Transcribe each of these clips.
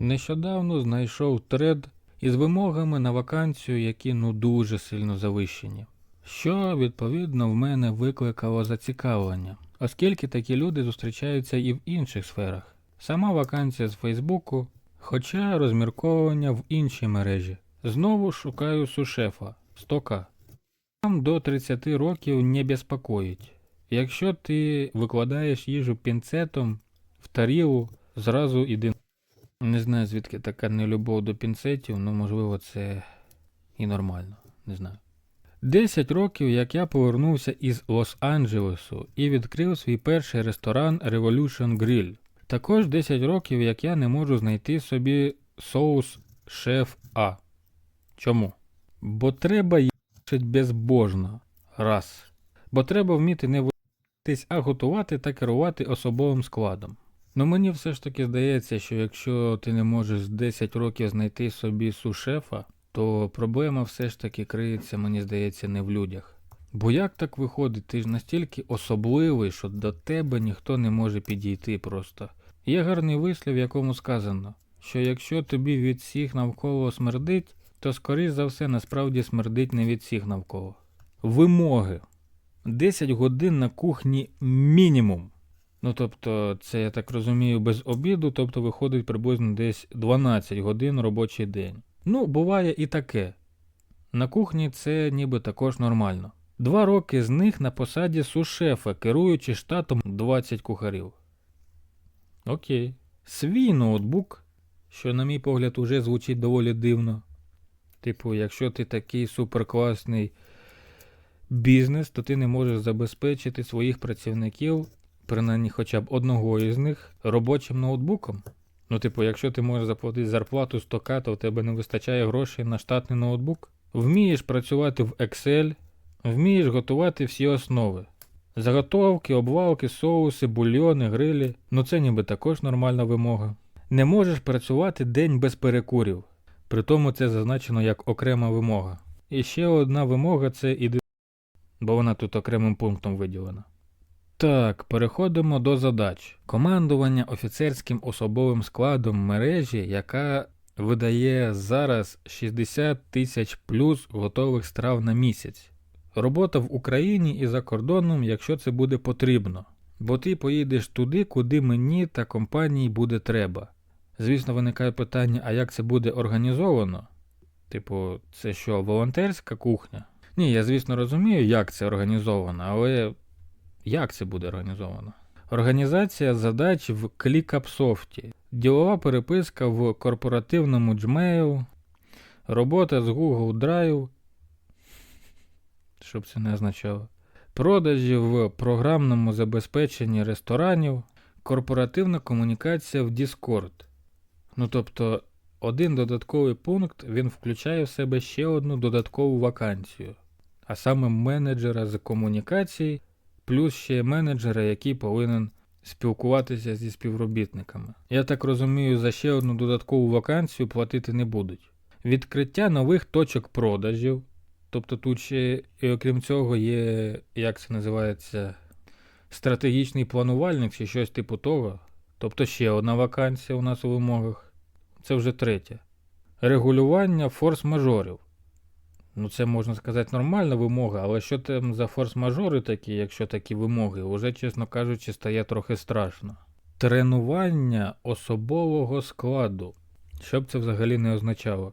Нещодавно знайшов тред із вимогами на вакансію, які ну дуже сильно завищені. Що відповідно в мене викликало зацікавлення, оскільки такі люди зустрічаються і в інших сферах. Сама вакансія з Фейсбуку, хоча розмірковування в іншій мережі. Знову шукаю сушефа 100к. Там до 30 років не безпокоїть. Якщо ти викладаєш їжу пінцетом в тарілу, зразу іди. Не знаю, звідки така нелюбов до пінцетів, ну можливо, це і нормально, не знаю. 10 років, як я повернувся із Лос-Анджелесу і відкрив свій перший ресторан Revolution Grill. Також 10 років, як я не можу знайти собі соус шеф А. Чому? Бо треба їхати безбожно. Раз. Бо треба вміти не витись, а готувати та керувати особовим складом. Ну мені все ж таки здається, що якщо ти не можеш з 10 років знайти собі сушефа, то проблема все ж таки криється, мені здається, не в людях. Бо як так виходить, ти ж настільки особливий, що до тебе ніхто не може підійти просто. Є гарний вислів, в якому сказано, що якщо тобі від всіх навколо смердить, то скоріш за все насправді смердить не від всіх навколо. Вимоги. 10 годин на кухні мінімум. Ну тобто, це я так розумію, без обіду, тобто виходить приблизно десь 12 годин робочий день. Ну, буває і таке. На кухні це ніби також нормально. Два роки з них на посаді сушефа, керуючи штатом 20 кухарів. Окей. Свій ноутбук, що, на мій погляд, уже звучить доволі дивно. Типу, якщо ти такий суперкласний бізнес, то ти не можеш забезпечити своїх працівників, принаймні хоча б одного із них, робочим ноутбуком. Ну, типу, якщо ти можеш заплатити зарплату 100к, то в тебе не вистачає грошей на штатний ноутбук. Вмієш працювати в Excel, вмієш готувати всі основи. Заготовки, обвалки, соуси, бульйони, грилі. Ну це ніби також нормальна вимога. Не можеш працювати день без перекурів. Притому це зазначено як окрема вимога. І ще одна вимога це іди, бо вона тут окремим пунктом виділена. Так, переходимо до задач. Командування офіцерським особовим складом мережі, яка видає зараз 60 тисяч плюс готових страв на місяць. Робота в Україні і за кордоном, якщо це буде потрібно. Бо ти поїдеш туди, куди мені та компанії буде треба. Звісно, виникає питання, а як це буде організовано? Типу, це що, волонтерська кухня? Ні, я звісно розумію, як це організовано, але як це буде організовано? Організація задач в ClickUpSoft, ділова переписка в корпоративному Gmail, робота з Google Drive, щоб це не означало, продажі в програмному забезпеченні ресторанів, корпоративна комунікація в Discord. Ну тобто, один додатковий пункт він включає в себе ще одну додаткову вакансію, а саме менеджера з комунікацій плюс ще менеджера, який повинен спілкуватися зі співробітниками. Я так розумію, за ще одну додаткову вакансію платити не будуть. Відкриття нових точок продажів. Тобто тут ще, і окрім цього, є, як це називається, стратегічний планувальник чи щось типу того. Тобто ще одна вакансія у нас у вимогах. Це вже третє. Регулювання форс-мажорів. Ну, це можна сказати нормальна вимога, але що там за форс-мажори такі, якщо такі вимоги, уже, чесно кажучи, стає трохи страшно. Тренування особового складу. Що б це взагалі не означало?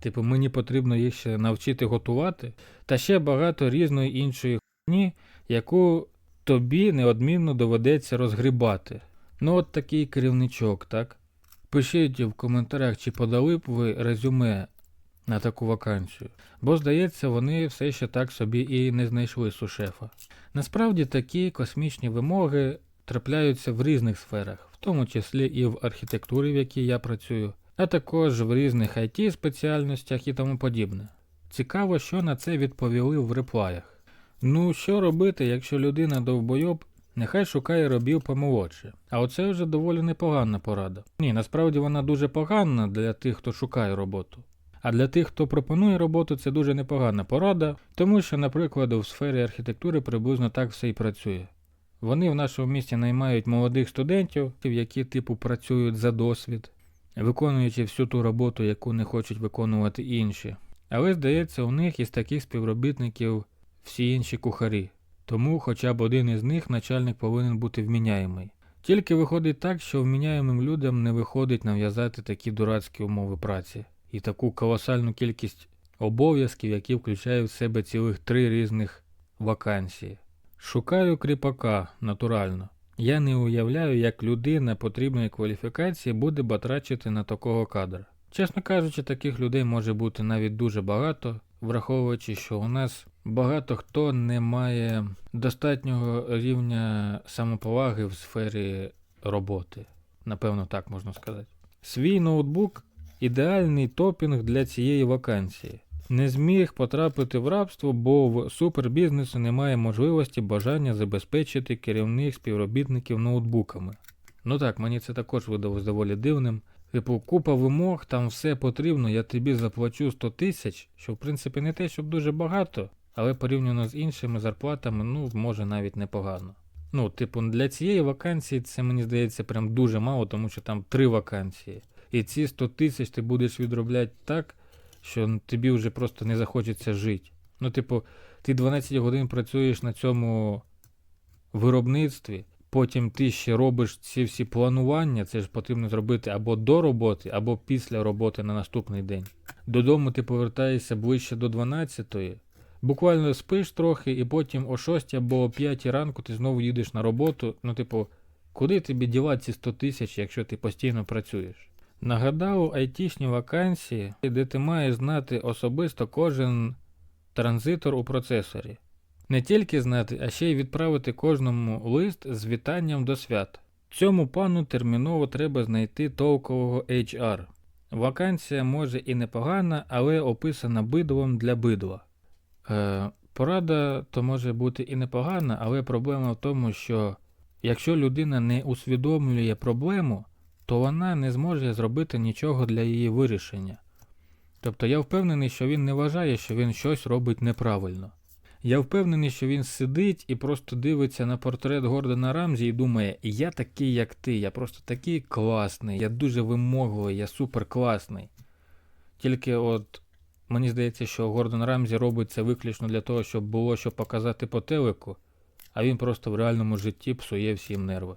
Типу, мені потрібно їх ще навчити готувати, та ще багато різної іншої хуйні, яку тобі неодмінно доведеться розгрібати. Ну, от такий керівничок, так? Пишіть в коментарях, чи подали б ви резюме на таку вакансію, бо здається, вони все ще так собі і не знайшли сушефа. Насправді такі космічні вимоги трапляються в різних сферах, в тому числі і в архітектурі, в якій я працюю, а також в різних IT спеціальностях і тому подібне. Цікаво, що на це відповіли в реплаях. Ну, що робити, якщо людина довбойоб, нехай шукає робів помолодше. А оце вже доволі непогана порада. Ні, насправді вона дуже погана для тих, хто шукає роботу. А для тих, хто пропонує роботу, це дуже непогана порада, тому що, наприклад, у сфері архітектури приблизно так все і працює. Вони в нашому місті наймають молодих студентів, які типу працюють за досвід, виконуючи всю ту роботу, яку не хочуть виконувати інші. Але здається, у них із таких співробітників всі інші кухарі. Тому хоча б один із них начальник повинен бути вміняємий. Тільки виходить так, що вміняємим людям не виходить нав'язати такі дурацькі умови праці і таку колосальну кількість обов'язків, які включають в себе цілих три різних вакансії. Шукаю кріпака натурально. Я не уявляю, як людина потрібної кваліфікації буде батрачити на такого кадра. Чесно кажучи, таких людей може бути навіть дуже багато, враховуючи, що у нас багато хто не має достатнього рівня самоповаги в сфері роботи. Напевно, так можна сказати. Свій ноутбук ідеальний топінг для цієї вакансії. Не зміг потрапити в рабство, бо в супербізнесу немає можливості бажання забезпечити керівних співробітників ноутбуками. Ну так, мені це також видалось доволі дивним. Типу, купа вимог, там все потрібно, я тобі заплачу 100 тисяч, що в принципі не те, щоб дуже багато, але порівняно з іншими зарплатами, ну, може навіть непогано. Ну, типу, для цієї вакансії це мені здається прям дуже мало, тому що там три вакансії. І ці 100 тисяч ти будеш відробляти так, що тобі вже просто не захочеться жити. Ну, типу, ти 12 годин працюєш на цьому виробництві, потім ти ще робиш ці всі планування, це ж потрібно зробити або до роботи, або після роботи на наступний день. Додому ти повертаєшся ближче до 12-ї, буквально спиш трохи, і потім о 6 або о 5 ранку ти знову їдеш на роботу. Ну, типу, куди тобі дівати ці 100 тисяч, якщо ти постійно працюєш? Нагадав айтішні вакансії, де ти маєш знати особисто кожен транзитор у процесорі. Не тільки знати, а ще й відправити кожному лист з вітанням до свят. Цьому пану терміново треба знайти толкового HR. Вакансія може і непогана, але описана бидлом для бидла. Е, порада то може бути і непогана, але проблема в тому, що якщо людина не усвідомлює проблему, то вона не зможе зробити нічого для її вирішення. Тобто я впевнений, що він не вважає, що він щось робить неправильно. Я впевнений, що він сидить і просто дивиться на портрет Гордона Рамзі і думає, я такий, як ти, я просто такий класний, я дуже вимогливий, я супер класний. Тільки от мені здається, що Гордон Рамзі робить це виключно для того, щоб було що показати по телеку, а він просто в реальному житті псує всім нерви.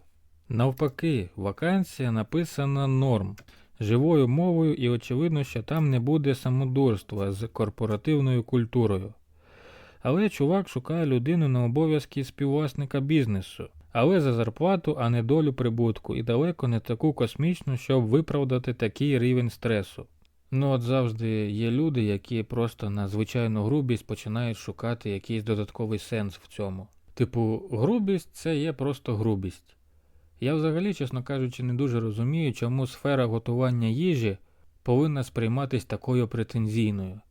Навпаки, вакансія написана норм, живою мовою, і очевидно, що там не буде самодурства з корпоративною культурою. Але чувак шукає людину на обов'язки співвласника бізнесу, але за зарплату, а не долю прибутку, і далеко не таку космічну, щоб виправдати такий рівень стресу. Ну от завжди є люди, які просто на звичайну грубість починають шукати якийсь додатковий сенс в цьому. Типу, грубість це є просто грубість. Я взагалі, чесно кажучи, не дуже розумію, чому сфера готування їжі повинна сприйматись такою претензійною.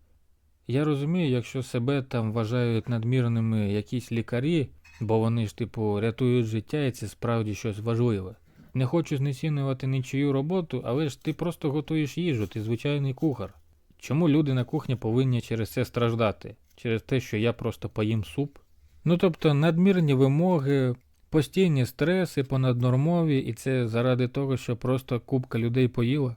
Я розумію, якщо себе там вважають надмірними якісь лікарі, бо вони ж, типу, рятують життя і це справді щось важливе. Не хочу знецінювати нічию роботу, але ж ти просто готуєш їжу, ти звичайний кухар. Чому люди на кухні повинні через це страждати? Через те, що я просто поїм суп? Ну тобто надмірні вимоги, постійні стреси, понаднормові, і це заради того, що просто купка людей поїла.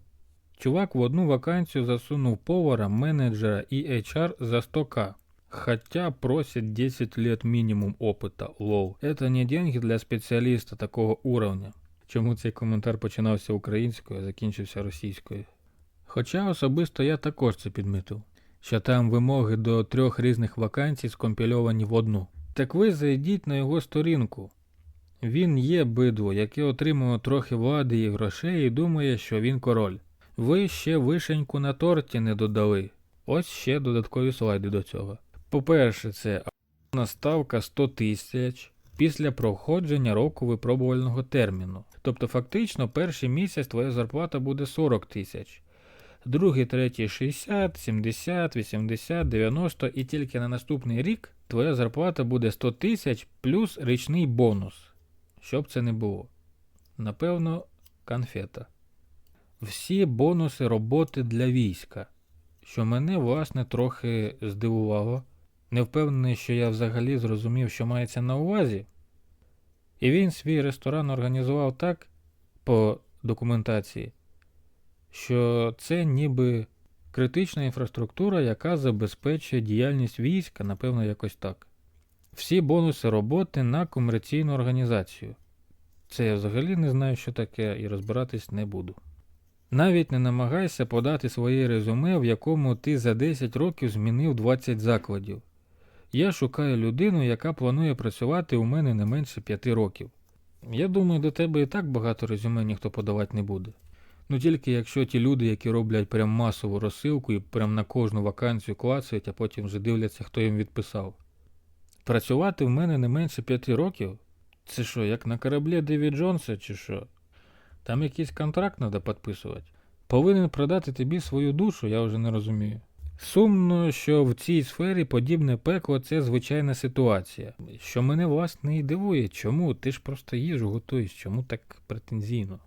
Чувак в одну вакансію засунув повара, менеджера и HR за 100к. Хотя просит 10 лет минимум опыта, лол. Это не деньги для спеціаліста такого уровня. Чому цей коментар починався українською, а закінчився російською. Хоча особисто я також це підмітив, що там вимоги до трьох різних вакансій скомпільовані в одну. Так ви зайдіть на його сторінку. Він є бидло, яке отримує трохи влади і грошей і думає, що він король. Ви ще вишеньку на торті не додали. Ось ще додаткові слайди до цього. По-перше, це а**на ставка 100 тисяч після проходження року випробувального терміну. Тобто, фактично, перший місяць твоя зарплата буде 40 тисяч. Другий, третій 60, 70, 80, 90 і тільки на наступний рік твоя зарплата буде 100 тисяч плюс річний бонус. Щоб це не було. Напевно, конфета всі бонуси роботи для війська, що мене, власне, трохи здивувало. Не впевнений, що я взагалі зрозумів, що мається на увазі. І він свій ресторан організував так по документації, що це ніби критична інфраструктура, яка забезпечує діяльність війська, напевно, якось так. Всі бонуси роботи на комерційну організацію. Це я взагалі не знаю, що таке, і розбиратись не буду. Навіть не намагайся подати своє резюме, в якому ти за 10 років змінив 20 закладів. Я шукаю людину, яка планує працювати у мене не менше 5 років. Я думаю, до тебе і так багато резюме ніхто подавати не буде. Ну тільки якщо ті люди, які роблять прям масову розсилку і прям на кожну вакансію клацають, а потім вже дивляться, хто їм відписав. Працювати в мене не менше 5 років? Це що, як на кораблі Деві Джонса, чи що? Там якийсь контракт треба підписувати. Повинен продати тобі свою душу, я вже не розумію. Сумно, що в цій сфері подібне пекло це звичайна ситуація. Що мене власне і дивує, чому ти ж просто їжу готуєш, чому так претензійно?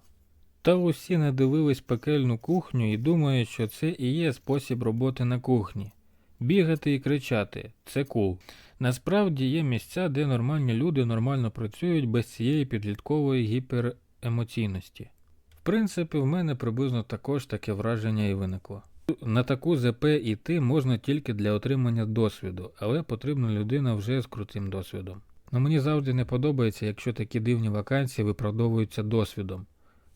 Та усі надивились пекельну кухню і думають, що це і є спосіб роботи на кухні. Бігати і кричати це кул. Насправді є місця, де нормальні люди нормально працюють без цієї підліткової гіперемоційності. В принципі, в мене приблизно також таке враження і виникло. На таку ЗП іти можна тільки для отримання досвіду, але потрібна людина вже з крутим досвідом. Но мені завжди не подобається, якщо такі дивні вакансії виправдовуються досвідом,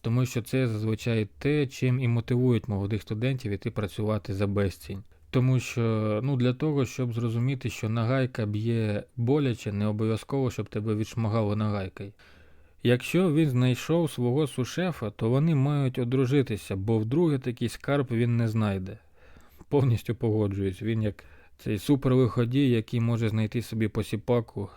тому що це зазвичай те, чим і мотивують молодих студентів іти працювати за безцінь. Тому що ну, для того, щоб зрозуміти, що нагайка б'є боляче, не обов'язково, щоб тебе відшмагало нагайкою. Якщо він знайшов свого сушефа, то вони мають одружитися, бо вдруге такий скарб він не знайде. Повністю погоджуюсь, він як цей супервиходій, який може знайти собі посіпаку,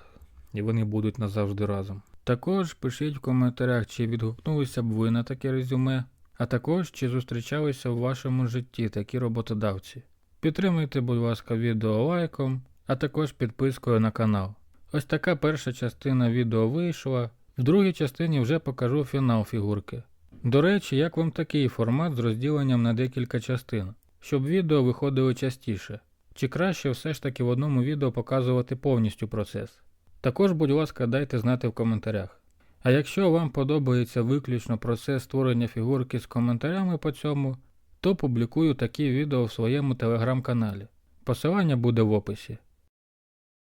і вони будуть назавжди разом. Також пишіть в коментарях, чи відгукнулися б ви на таке резюме, а також чи зустрічалися в вашому житті такі роботодавці. Підтримуйте, будь ласка, відео лайком, а також підпискою на канал. Ось така перша частина відео вийшла. В другій частині вже покажу фінал фігурки. До речі, як вам такий формат з розділенням на декілька частин, щоб відео виходили частіше, чи краще все ж таки в одному відео показувати повністю процес. Також, будь ласка, дайте знати в коментарях. А якщо вам подобається виключно процес створення фігурки з коментарями по цьому, то публікую такі відео в своєму телеграм-каналі. Посилання буде в описі.